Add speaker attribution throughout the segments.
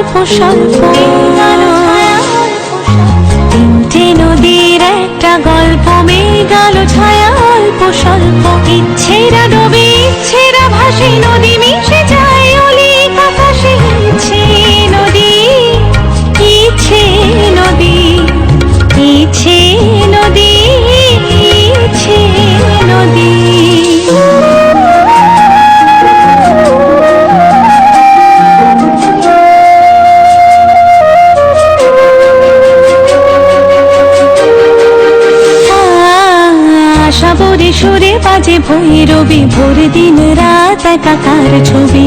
Speaker 1: অল্প স্বল্প তিনটে নদীর একটা গল্প মেঘালো ছায়া অল্প স্বল্প ইচ্ছেরা আশা বরে সরে বাজে ভৈরবী ভোর দিন রাত একাকার ছবি।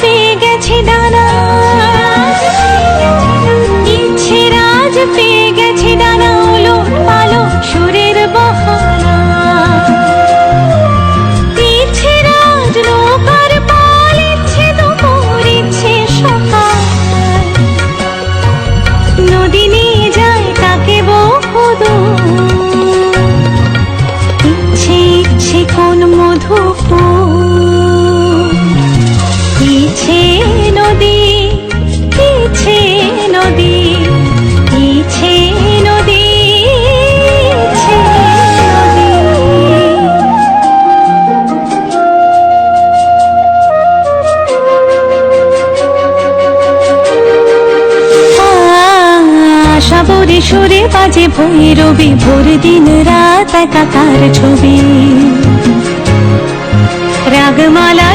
Speaker 1: be সুরে সুরে বাজে ভৈরবী ভোর দিন রাত একাকার ছবি। রাগমালা